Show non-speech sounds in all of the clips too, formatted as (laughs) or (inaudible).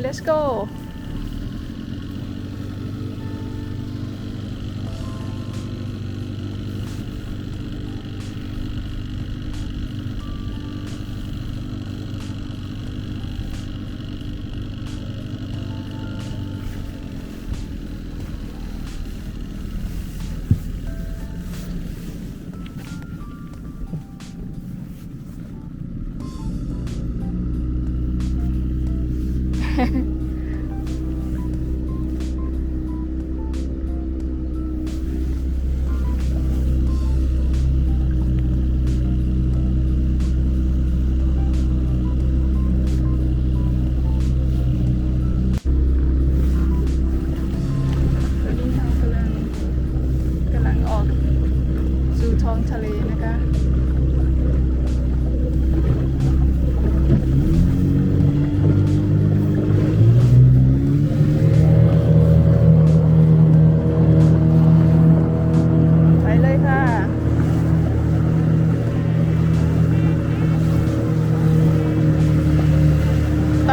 let's go there. (laughs)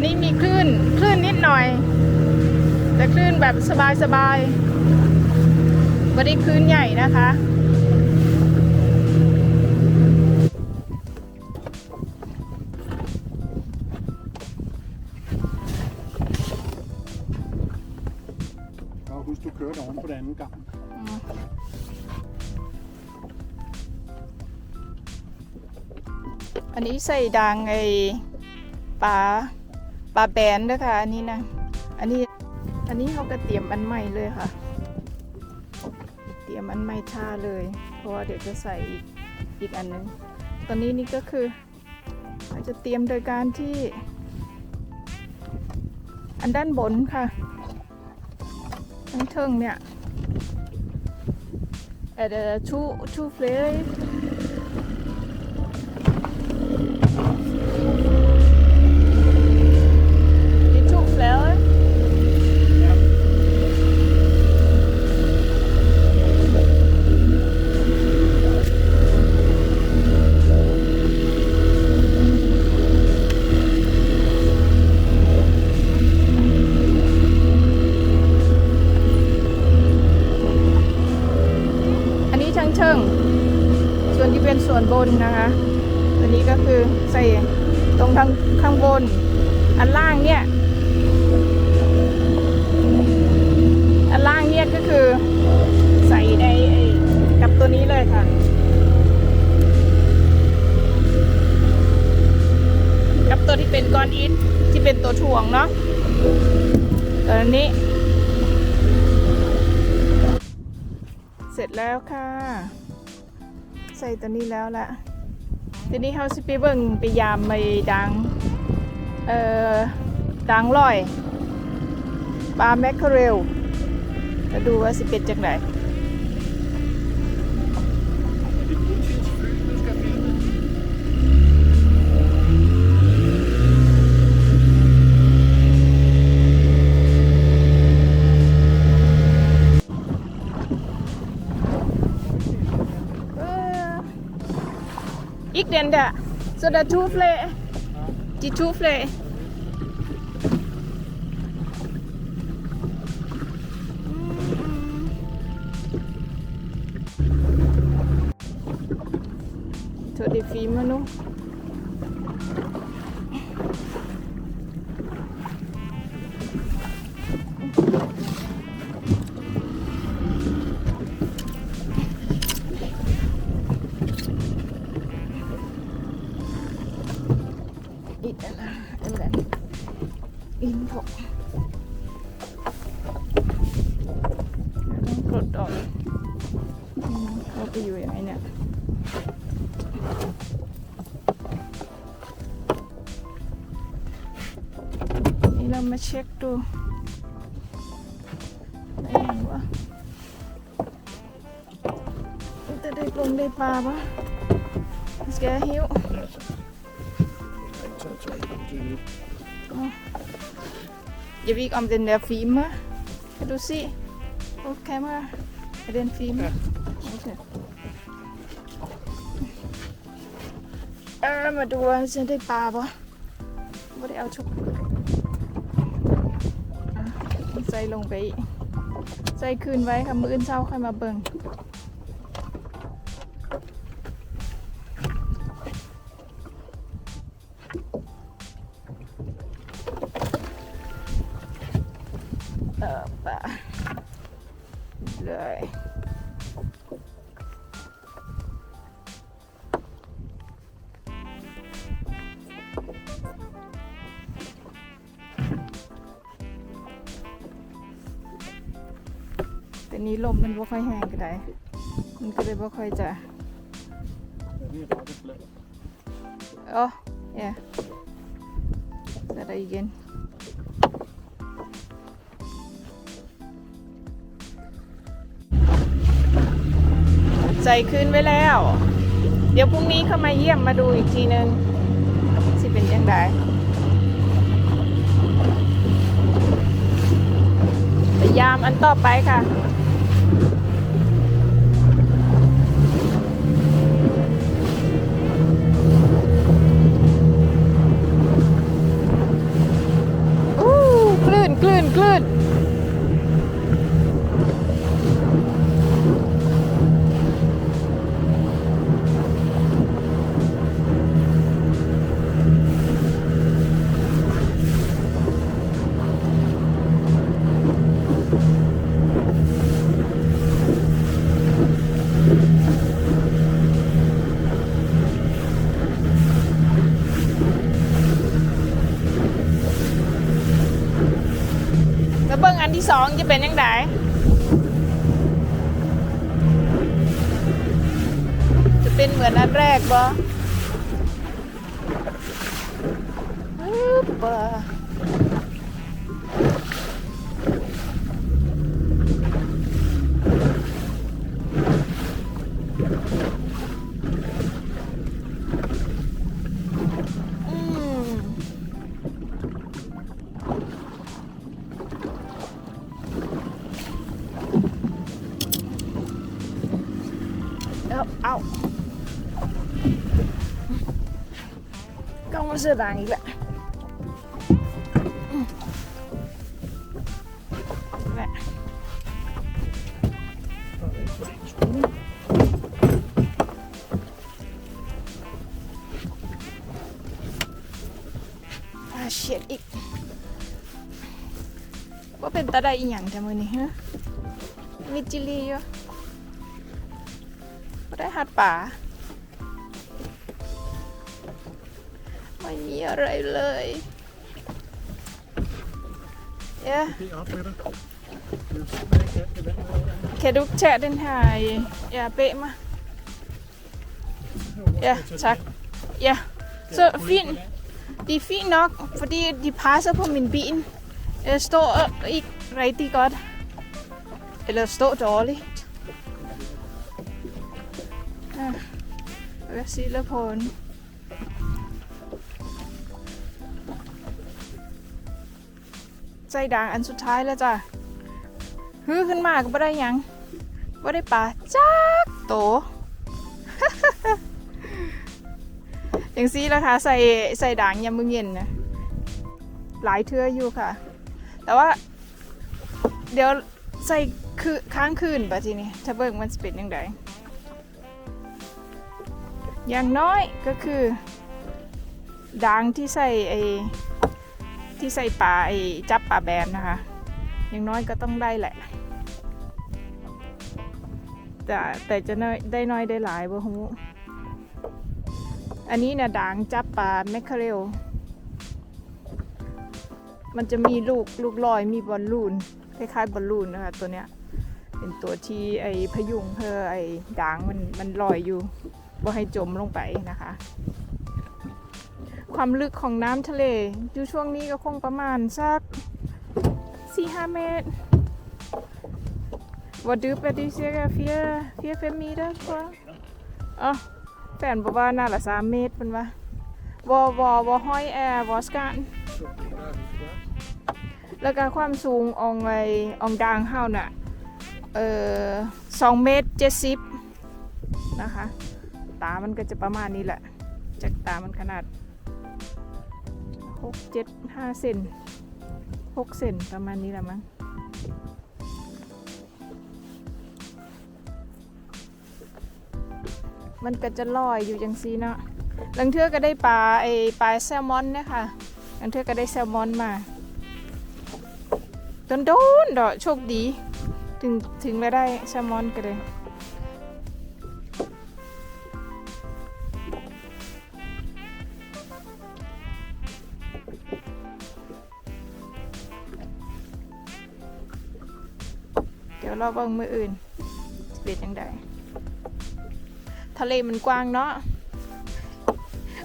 อนนี้มีคลื่นคลื่นนิดหน่อย แต่คลื่นแบบสบายๆไม่ได้คลื่นใหญ่นะคะ Og husk, du kørte oven på den anden gang. อันนี้ใส่ดังไอปลาปลาแบนด้วยค่ะ อันนี้นะ อันนี้ อันนี้เขาก็เตรียมอันใหม่เลยค่ะ เตรียมอันใหม่ท่าเลย เพราะว่าเดี๋ยวจะใส่อีกอีกอันหนึง ตอนนี้นี่ก็คืออาจจะเตรียมโดยการที่ อันด้านบนค่ะทั้งเทิงเนี่ยเออชูชูเฟล นี้ช่างเชิงส่วนที่เป็นส่วนบนนะคะอันนี้ก็คือใส่ตรงทางข้างบน อันล่างเนี่ย อันล่างเนี่ยก็คือใส่ในกับตัวนี้เลยค่ะ กับตัวที่เป็นก้อนอิฐที่เป็นตัวถ่วงเนาะตัวนี้ เส ร็จแล้วค่ะ ใส่ตัวนี้แล้วละทีนี้เขาสิไปเบิ่งไปยามไปดัง เอ่อ ดังลอย ปลาแมคเคอเรลจะดูว่าสิเป็นจังไหน อีกเดนเดะ så der er to flag de to flag Thôi det filmer nu. In phục. ต้องกดออกอืมเข้าไปอยู่ยังไงเนี่ยนี่เรามาเช็คดูได้ยังวะจะได้ปลงได้ปลาปะสแกหิว Så tror jeg, det er Jeg ved ikke om den der filmer. Kan du se på kamera? Er den filmer? Ja. Okay. เออมาดูว่าจะได้ปลาปะไม่ได้เอาชุบส่ลงไปอีกใส่คืนไว้ค่ะ มื้ออื่นเช้าค่อยมาเบิ่ง เออปะเลยแต่นี้ลมมันบ่ค่อยแห้งก็ได้ มันก็เลยบ่ค่อยจะ Det är bara det blöt. โอ้เย่จะได้ ใส่คืนไว้แล้ว เดี๋ยวพรุ่งนี้เข้ามาเยี่ยมมาดูอีกทีนึงสิเป็นยังไงพยายามอันต่อไปค่ะอู้คลื่นคลื่นคลื่น วันที่สองจะเป็นยังไงจะเป็นเหมือนอันแรกบ่ปึ๊บ เสือดังอีกแล้วอืมแหละอ่าเฉียดอีกว่าเป็นตาได้อีหยังแต่มือนี้ฮะมีจิลีอยู่ได้หัดป่า ไม่มีอะไรเลยเอ๊ะ Det er op med dig. Du skal ikke have det vand. แค่ดูแชะden her ja bag mig ja tak ja så fint det er fint nok fordi de passer på min bil jeg står ikke rigtig godt eller står dårligt ja. jeg kan sige lidt på den ใจด่างอันสุดท้ายแล้วจ้ะฮือขึ้นมาก็ไม่ได้ยังไม่ได้ปลาจักโตอย่างซีละค่ะใส่ใส่ด่างยามมึงเย็นนะหลายเทื่ออยู่ค่ะ แต่ว่า เดี๋ยวใส่คือค้างคืนปะทีนี้ถ้าเบิ่งมันสเป็นยังไงอย่างน้อยก็คือด่างที่ใส่ไอ ที่ใส่ปลาไอจับปลาแบนนะคะ อย่างน้อยก็ต้องได้แหละแต่แต่จะได้น้อยได้หลายบ่ฮู้อันนี้นะด่างจับปลาแมคเคเรลมันจะมีลูกลูกลอยมีบอลลูนคล้ายๆบอลลูนนะคะตัวเนี้ยเป็นตัวที่ไอพยุงเพื่อไอด่างมันมันลอยอยู่บ่ให้จมลงไปนะคะ ความลึกของน้ำทะเล อยู่ช่วงนี้ก็คงประมาณสัก4-5 meter. Hvor dybt er det? Cirka 4-5 meter, tror jeg. Åh, fandt på bare nær 3 meter, men hvad? Hvor, hvor, hvor høj er vores garn? แล้วก็ความสูงองไอองดางเฮาน่ะ เอ่อสองเมตรเจ็ดสิบนะคะ ตามันก็จะประมาณนี้แหละ จากตามันขนาด หกเจ็ดห้าเซนหกเซนประมาณนี้แหละมั้งมันก็จะลอยอยู่จังซีเนาะลังเทือก็ได้ปลาไอปลาแซลมอนเนี่ยค่ะลังเทือก็ได้แซลมอนมาต้นโดนๆดอกโชคดี ถึงถึงแล้วได้แซลมอนก็เลย ดี๋ยวเราเบิ่งมืออื่นเป็นยังไงทะเลมันกว้างเนาะ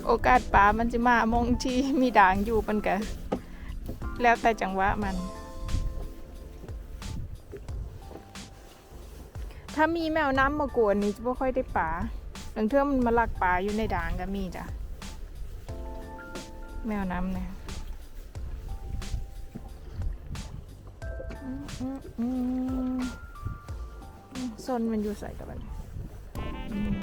โอกาสปลามันจะมามองที่มีด่างอยู่มันก็แล้วแต่จังหวะมัน ถ้ามีแมวน้ำมากวนนี่จะไม่ค่อยได้ปลาหลังเทื่อมันมาลักปลาอยู่ในด่างก็มีจ้ะแมวน้ำเนี่ย อืมอืมอืมอืมซนมันอยู่ใส่กับมันม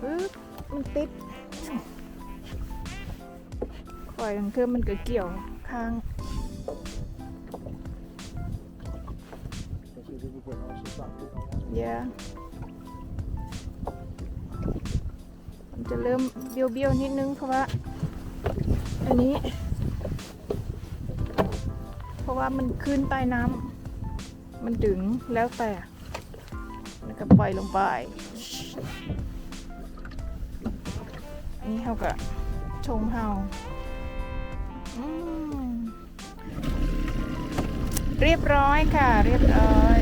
ปึ๊บมันติดคอยทังเทื่องมันก็เกี่ยวข้าง Så siger vi, vi begynder også at snakke lidt over. เยอะมันจะเริ่มเบี้ยวๆนิดนึงเพราะว่า อันนี้ ว่ามันขึ้นใต้น้ำมันดึงแล้วแต่แล้วก็ปล่อยลงไป นี่เขาก็ชงเฮาเรียบร้อยค่ะ เรียบร้อย